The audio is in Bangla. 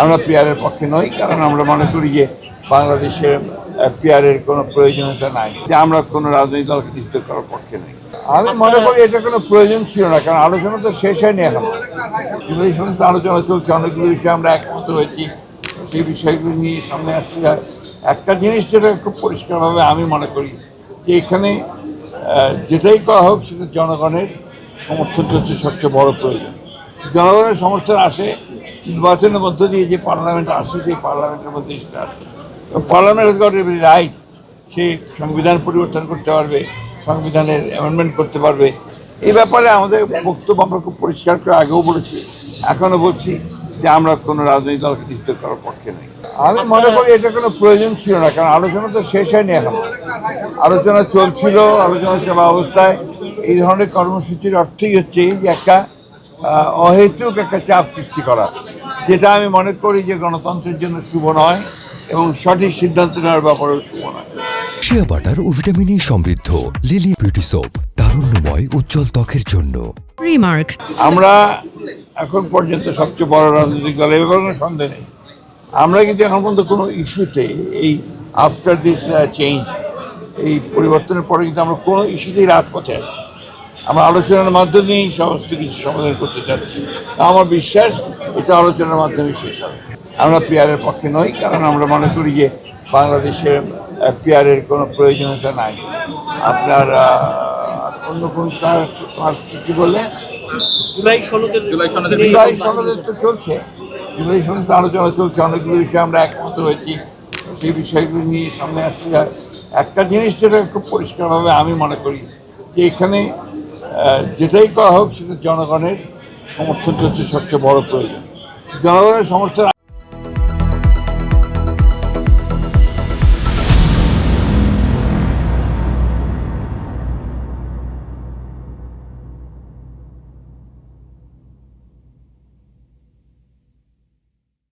আমরা পিয়ারের পক্ষে নই, কারণ আমরা মনে করি যে বাংলাদেশের পিয়ারের কোনো প্রয়োজনীয়তা নাই, যে আমরা কোনো রাজনৈতিক দলকে নিষিদ্ধ করার পক্ষে নই। আমি মনে করি এটা কোনো প্রয়োজন ছিল না, কারণ আলোচনা তো শেষ হয়নি এখন। জুলাই সমিতিতে আলোচনা চলছে, অনেকগুলো বিষয়ে আমরা একমত হয়েছি, সেই বিষয়গুলো নিয়ে সামনে আসতে হয়। একটা জিনিস যেটা খুব পরিষ্কারভাবে আমি মনে করি, যে এখানে যেটাই করা হোক, সেটা জনগণের সমর্থন হচ্ছে সবচেয়ে বড় প্রয়োজন। জনগণের সমর্থন আসে নির্বাচনের মধ্য দিয়ে যে পার্লামেন্ট আসে, সেই পার্লামেন্টের মধ্যে সেটা আসে। পার্লামেন্ট গট রাইট সে সংবিধান পরিবর্তন করতে পারবে, সংবিধানের অ্যামেন্ডমেন্ট করতে পারবে। এই ব্যাপারে আমাদের বক্তব্য আমরা খুব পরিষ্কার করে আগেও বলেছি এখনও বলছি যে আমরা কোনো রাজনৈতিক দলকে নিষিদ্ধ করার পক্ষে নেই। আমি মনে করি এটা কোনো প্রয়োজন ছিল না, কারণ আলোচনা তো শেষ হয়নি এখন। আলোচনা চলছিল, আলোচনা চলা অবস্থায়। এই ধরনের কর্মসূচির অর্থই হচ্ছে যে একটা অহেতুক একটা চাপ সৃষ্টি করা। যেটা আমি মনে করি যে গণতন্ত্রের জন্য শুভ নয় এবং সঠিক সিদ্ধান্ত নেওয়ার ব্যাপারেও শুভ নয়। শিয়া বাটার ও ভিটামিন ই সমৃদ্ধ লিলি বিউটি সোপ তারুণ্যময় উজ্জ্বল ত্বকের জন্য। রিমার্ক আমরা এখন পর্যন্ত সবচেয়ে বড় রাজনৈতিক দল এ ব্যাপারে কোনো সন্দেহ নেই। আমরা কিন্তু এখন পর্যন্ত কোনো ইস্যুতে এই আফটার দিস চেঞ্জ এই পরিবর্তনের পরে কিন্তু আমরা কোনো ইস্যুতেই রাজপথে আসি। আমরা আলোচনার মাধ্যমেই সমস্ত কিছু সমাধান করতে চাচ্ছি। আমার বিশ্বাস এটা আলোচনার মাধ্যমে শেষ হবে। আমরা পিয়ারের পক্ষে নই কারণ আমরা মনে করি যে বাংলাদেশের পিয়ারের কোনো প্রয়োজনীয়তা নাই। আপনার অন্য কোন কি বললেন জুলাই সনদের জুলাই সনদের জুলাই সনদে তো চলছে। জুলাই সনদে আলোচনা চলছে অনেকগুলো বিষয়ে আমরা একমত হয়েছি। সেই বিষয়গুলো নিয়ে সামনে আসতে হয়। একটা জিনিস যেটা খুব পরিষ্কারভাবে আমি মনে করি যে এখানে যেটাই করা হোক সেটা জনগণের সমর্থন হচ্ছে সবচেয়ে বড় প্রয়োজন। জনগণের সমর্থন